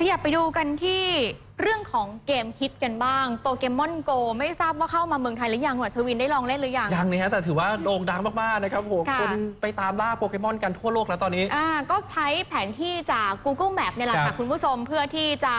ขยับไปดูกันที่เรื่องของเกมฮิตกันบ้างโปเกมอนโกไม่ทราบว่าเข้ามาเมืองไทยหรือยังหวัดชวินได้ลองเล่นหรือยัง ยังนี่ฮะแต่ถือว่าโด่งดังมาก ๆ นะครับผมค่ะ คนไปตามล่าโปเกมอนกันทั่วโลกแล้วตอนนี้ อ่าก็ใช้แผนที่จาก Google Map เนี่ยแหละครัค่ะบคุณผู้ชมเพื่อที่จะ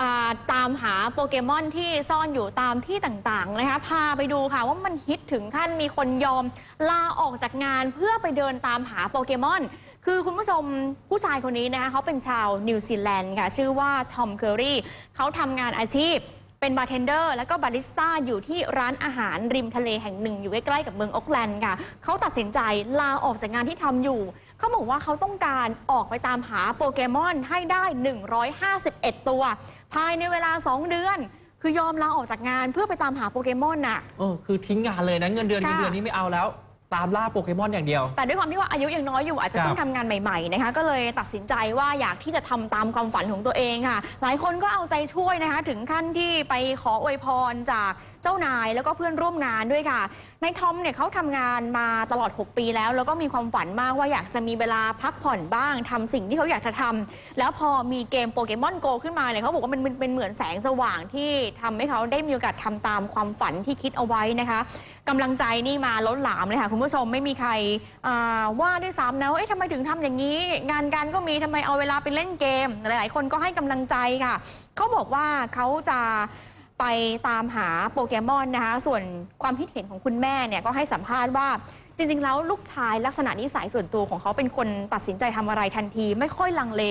อ่าตามหาโปเกมอนที่ซ่อนอยู่ตามที่ต่างๆนะคะพาไปดูค่ะว่ามันฮิตถึงขั้นมีคนยอมลาออกจากงานเพื่อไปเดินตามหาโปเกมอน คือคุณผู้ชมผู้ชายคนนี้นะคะเขาเป็นชาวนิวซีแลนด์ค่ะ ชื่อว่าทอมเคอรี่เขาทำงานอาชีพเป็นบาร์เทนเดอร์แล้วก็บาริสต้าอยู่ที่ร้านอาหารริมทะเลแห่งหนึ่ง อยู่ใกล้ๆกับเมืองโอ๊กแลนด์ค่ะ เขาตัดสินใจลาออกจากงานที่ทำอยู่ เขาบอกว่าเขาต้องการออกไปตามหาโปเกมอนให้ได้ 151 ตัว ภายในเวลา 2 เดือน คือยอมลาออกจากงานเพื่อไปตามหาโปเกมอนน่ะ เออคือทิ้งงานเลยนะเงินเดือนเงินเดือนนี้ไม่เอาแล้ว ตามล่าโปเกมอนอย่างเดียว แต่ด้วยความที่ว่าอายุยังน้อยอยู่อาจจะครับเพิ่งทำงานใหม่ๆนะคะก็เลยตัดสินใจว่าอยากที่จะทำตามความฝันของตัวเองค่ะ หลายคนก็เอาใจช่วยนะคะ ถึงขั้นที่ไปขออวยพรจากเจ้านายแล้วก็เพื่อนร่วมงานด้วยค่ะนายทอมเนี่ยเขาทำงานมาตลอด 6 ปีแล้ว แล้วก็มีความฝันมากว่าอยากจะมีเวลาพักผ่อนบ้างทำสิ่งที่เขาอยากจะทำแล้วพอมีเกมโปเกมอนโกขึ้นมาเนี่ยเขาบอกว่ามันมันเป็นเหมือนแสงสว่างที่ทำให้เขาได้มีโอกาสทำตามความฝันที่คิดเอาไว้นะคะกำลังใจนี่มาล้นหลามเลยค่ะคุณผู้ผู้ชมไม่มีใครว่าด้วยซ้ำนะว่าทำไมถึงทำอย่างนี้ งานการก็มีทำไมเอาเวลาไปเล่นเกม หลาย ๆ คนก็ให้กำลังใจค่ะ เขาบอกว่าเขาจะไปตามหาโปเกมอนนะคะ ส่วนความคิดเห็นของคุณแม่เนี่ยก็ให้สัมภาษณ์ว่าจริง ๆ แล้วลูกชายลักษณะนิสัยส่วนตัวของเขาเป็นคนตัดสินใจทำอะไรทันที ไม่ค่อยลังเล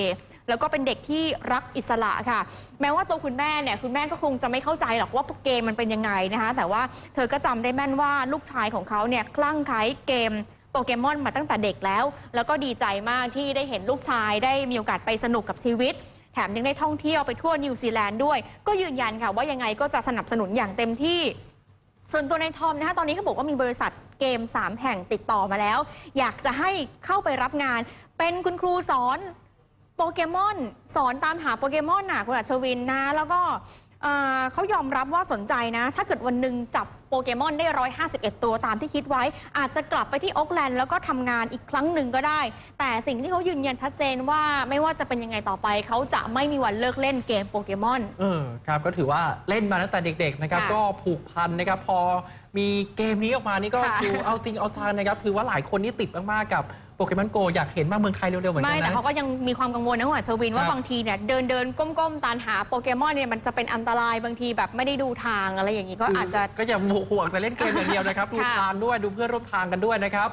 แล้วก็เป็นเด็กที่รักอิสระค่ะ แม้ว่าตัวคุณแม่เนี่ยคุณแม่ก็คงจะไม่เข้าใจหรอกว่าเกมมันเป็นยังไงนะคะ แต่ว่าเธอก็จำได้แม่นว่าลูกชายของเขาเนี่ยคลั่งไคล้เกมโปเกมอนมาตั้งแต่เด็กแล้ว แล้วก็ดีใจมากที่ได้เห็นลูกชายได้มีโอกาสไปสนุกกับชีวิต แถมยังได้ท่องเที่ยวไปทั่วนิวซีแลนด์ด้วย ก็ยืนยันค่ะว่ายังไงก็จะสนับสนุนอย่างเต็มที่ ส่วนตัวนายทอมนะคะตอนนี้เขาบอกว่ามีบริษัทเกม 3 แห่งติดต่อมาแล้ว อยากจะให้เข้าไปรับงาน เป็นคุณครูสอน ปเกมอน สอนตามหาโปเกมอนน่ะคุณอัชวินนะ แล้วก็เอ่อเขายอมรับว่าสนใจนะ ถ้าเกิดวันหนึ่งจับ โปเกมอนได้ 151 ตัวตามที่คิดไว้ อาจจะกลับไปที่โอ๊กแลนด์แล้วก็ทำงานอีกครั้งหนึ่งก็ได้ แต่สิ่งที่เขายืนยันชัดเจนว่าไม่ว่าจะเป็นยังไงต่อไป เขาจะไม่มีวันเลิกเล่นเกมโปเกมอน เออครับก็ถือว่าเล่นมาตั้งแต่เด็กๆนะครับ ค่ะก็ผูกพันนะครับ พอมีเกมนี้ออกมานี่ก็ค่ะ คือเอาจริงเอาจังนะครับ คือว่าหลายคนนี่ติดมากๆกับโปเกมอนโกอยากเห็นมาเมืองไทยเร็วๆเหมือนไม่กันแต่นะ เขาก็ยังมีความกังวลนะคุณอัชวินว่าครับบางทีเนี่ยเดินเดินก้มๆตามหาโปเกมอนเนี่ยมันจะเป็นอันตรายบางทีแบบไม่ได้ดูทางอะไรอย่างนี้ก็อาจจะก็อย่าห่วงแต่เล่นเกมอย่างเดียวนะครับ ดูค่ะทางด้วยดูเพื่อนร่วมทางกันด้วยนะครับ